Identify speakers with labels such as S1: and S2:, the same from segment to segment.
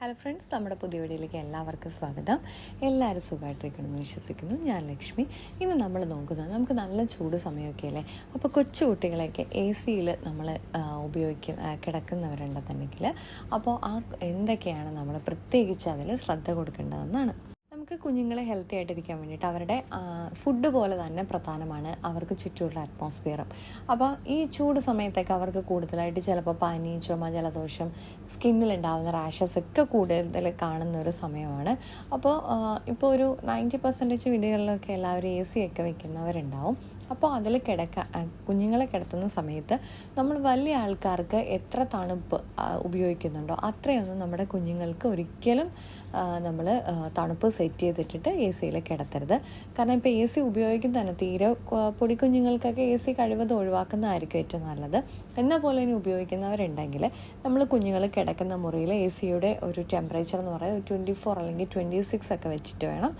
S1: hello friends നമ്മുടെ പുതിയ വീഡിയോയിലേക്ക് എല്ലാവർക്കും സ്വാഗതം എല്ലാവരും സുഖമായിട്ടിരിക്കണമെന്ന് വിശ്വസിക്കുന്നു ഞാൻ ലക്ഷ്മി ഇന്ന് നമ്മൾ നോക്കുന്നത് നമുക്ക് നല്ല ചൂട് സമയമൊക്കെ അല്ലേ അപ്പോൾ കൊച്ചു കുട്ടികളെയൊക്കെ എ സിയിൽ നമ്മൾ ഉപയോഗിക്കുന്ന കിടക്കുന്നവരുണ്ടെന്നുണ്ടെങ്കിൽ അപ്പോൾ ആ എന്തൊക്കെയാണ് നമ്മൾ പ്രത്യേകിച്ച് അതിൽ ശ്രദ്ധ കൊടുക്കേണ്ടതെന്നാണ് നമുക്ക് കുഞ്ഞുങ്ങളെ ഹെൽത്തി ആയിട്ടിരിക്കാൻ വേണ്ടിയിട്ട് അവരുടെ ഫുഡ് പോലെ തന്നെ പ്രധാനമാണ് അവർക്ക് ചുറ്റുമുള്ള അറ്റ്മോസ്ഫിയറും അപ്പോൾ ഈ ചൂട് സമയത്തൊക്കെ അവർക്ക് കൂടുതലായിട്ട് ചിലപ്പോൾ പനി ചുമ ജലദോഷം ഉണ്ടാകുന്ന റാഷസ് ഒക്കെ കൂടുതൽ കാണുന്ന ഒരു സമയമാണ് അപ്പോൾ ഇപ്പോൾ ഒരു നയൻറ്റി പെർസെൻറ്റേജ് വീടുകളിലൊക്കെ എല്ലാവരും എ സി ഒക്കെ വെക്കുന്നവരുണ്ടാവും അപ്പോൾ അതിൽ കിടക്ക കുഞ്ഞുങ്ങളെ കിടത്തുന്ന സമയത്ത് നമ്മൾ വലിയ ആൾക്കാർക്ക് എത്ര തണുപ്പ് ഉപയോഗിക്കുന്നുണ്ടോ അത്രയൊന്നും നമ്മുടെ കുഞ്ഞുങ്ങൾക്ക് ഒരിക്കലും നമ്മൾ തണുപ്പ് സെറ്റ് സെറ്റ് ചെയ്തിട്ടിട്ട് എ സിയിൽ കിടത്തരുത് കാരണം ഇപ്പോൾ എ സി ഉപയോഗിക്കുന്ന തന്നെ തീരെ പൊടിക്കുഞ്ഞുങ്ങൾക്കൊക്കെ എ സി കഴിവത് ഒഴിവാക്കുന്നതായിരിക്കും ഏറ്റവും നല്ലത് എന്ന പോലെ ഇനി ഉപയോഗിക്കുന്നവരുണ്ടെങ്കിൽ നമ്മൾ കുഞ്ഞുങ്ങൾ കിടക്കുന്ന മുറിയിൽ എ സിയുടെ ഒരു ടെമ്പറേച്ചർ എന്ന് പറയുന്നത് ട്വൻറ്റി ഫോർ അല്ലെങ്കിൽ ട്വൻറ്റി സിക്സ് ഒക്കെ വെച്ചിട്ട് വേണം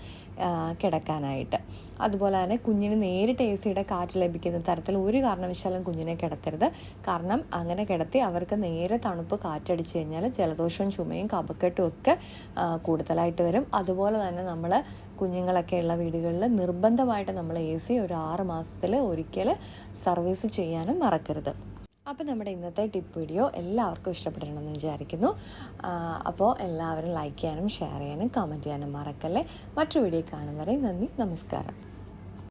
S1: കിടക്കാനായിട്ട് അതുപോലെ തന്നെ കുഞ്ഞിന് നേരിട്ട് എ സിയുടെ കാറ്റ് ലഭിക്കുന്ന തരത്തിൽ ഒരു കാരണവശാലും കുഞ്ഞിനെ കിടത്തരുത് കാരണം അങ്ങനെ കിടത്തി അവർക്ക് നേരെ തണുപ്പ് കാറ്റടിച്ചു കഴിഞ്ഞാൽ ജലദോഷവും ചുമയും കപക്കെട്ടും ഒക്കെ കൂടുതലായിട്ട് വരും അതുപോലെ തന്നെ നമ്മൾ ഉള്ള വീടുകളിൽ നിർബന്ധമായിട്ട് നമ്മൾ എ സി ഒരു ആറ് മാസത്തിൽ ഒരിക്കൽ സർവീസ് ചെയ്യാനും മറക്കരുത് അപ്പോൾ നമ്മുടെ ഇന്നത്തെ ടിപ്പ് വീഡിയോ എല്ലാവർക്കും ഇഷ്ടപ്പെട്ടിട്ടുണ്ടെന്ന് വിചാരിക്കുന്നു അപ്പോൾ എല്ലാവരും ലൈക്ക് ചെയ്യാനും ഷെയർ ചെയ്യാനും കമൻറ്റ് ചെയ്യാനും മറക്കല്ലേ മറ്റു വീഡിയോ കാണും വരെ നന്ദി നമസ്കാരം